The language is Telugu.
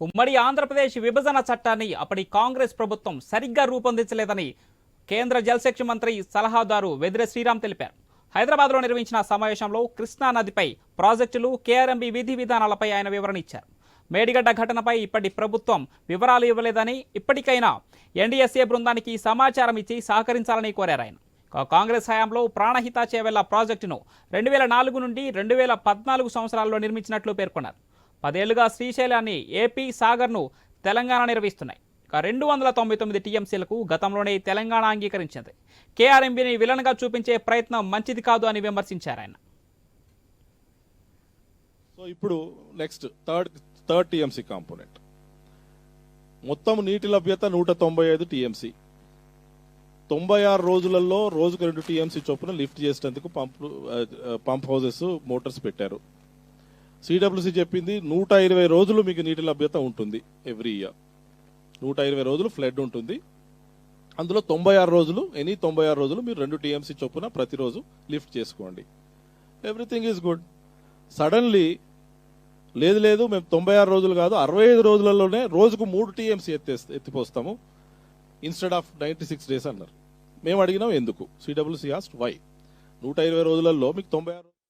ఉమ్మడి ఆంధ్రప్రదేశ్ విభజన చట్టాన్ని అప్పటి కాంగ్రెస్ ప్రభుత్వం సరిగ్గా రూపొందించలేదని కేంద్ర జలశక్తి మంత్రి సలహాదారు వెదిరె శ్రీరామ్ తెలిపారు. హైదరాబాద్లో నిర్వహించిన సమావేశంలో కృష్ణా నదిపై ప్రాజెక్టులు కేఆర్ఎంబీ విధి విధానాలపై ఆయన వివరణ ఇచ్చారు. మేడిగడ్డ ఘటనపై ఇప్పటి ప్రభుత్వం వివరాలు ఇవ్వలేదని ఇప్పటికైనా ఎన్డీఎస్ఏ బృందానికి సమాచారం ఇచ్చి సహకరించాలని కోరారు ఆయన. కాంగ్రెస్ హయాంలో ప్రాణహిత చేవెళ్ళ ప్రాజెక్టును రెండు వేల నాలుగు నుండి రెండు వేల పద్నాలుగు సంవత్సరాల్లో నిర్మించినట్లు పేర్కొన్నారు. పదేళ్ళుగా శ్రీశైలాన్ని ఏపీ సాగర్ను తెలంగాణ నిర్వహిస్తున్నాయి. ఇక రెండు వందల తొంభై తొమ్మిది టీఎంసీలకు గతంలోనే తెలంగాణ అంగీకరించింది. కేఆర్ఎంబీని విలన్గా చూపించే ప్రయత్నం మంచిది కాదు అని విమర్శించారు ఆయన. సో ఇప్పుడు next third third TMC component. మొత్తం నీటి లభ్యత నూట తొంభై ఐదు టీఎంసీ. తొంభై ఆరు రోజులలో రోజుకు రెండు టీఎంసీ చొప్పున లిఫ్ట్ చేసేందుకు పంప్ పంప్ హౌసెస్ మోటార్స్ పెట్టారు. సిడబ్ల్యూసి చెప్పింది నూట ఇరవై రోజులు మీకు నీటి లభ్యత ఉంటుంది ఎవ్రీ ఇయర్. నూట ఇరవై రోజులు ఫ్లడ్ ఉంటుంది. అందులో తొంభై ఆరు రోజులు ఎనీ తొంభై ఆరు రోజులు మీరు రెండు టీఎంసీ చొప్పున ప్రతిరోజు లిఫ్ట్ చేసుకోండి. Everything is good. సడన్లీ లేదు లేదు మేము తొంభై ఆరు రోజులు కాదు అరవై ఐదు రోజులలోనే రోజుకు మూడు టీఎంసీ ఎత్తేస్తే ఎత్తిపోస్తాము. Instead of ninety six days అన్నారు. మేము అడిగినాం ఎందుకు? సిడబ్ల్యూసీ ఆస్ట్ వై నూట ఇరవై రోజులలో మీకు తొంభై ఆరు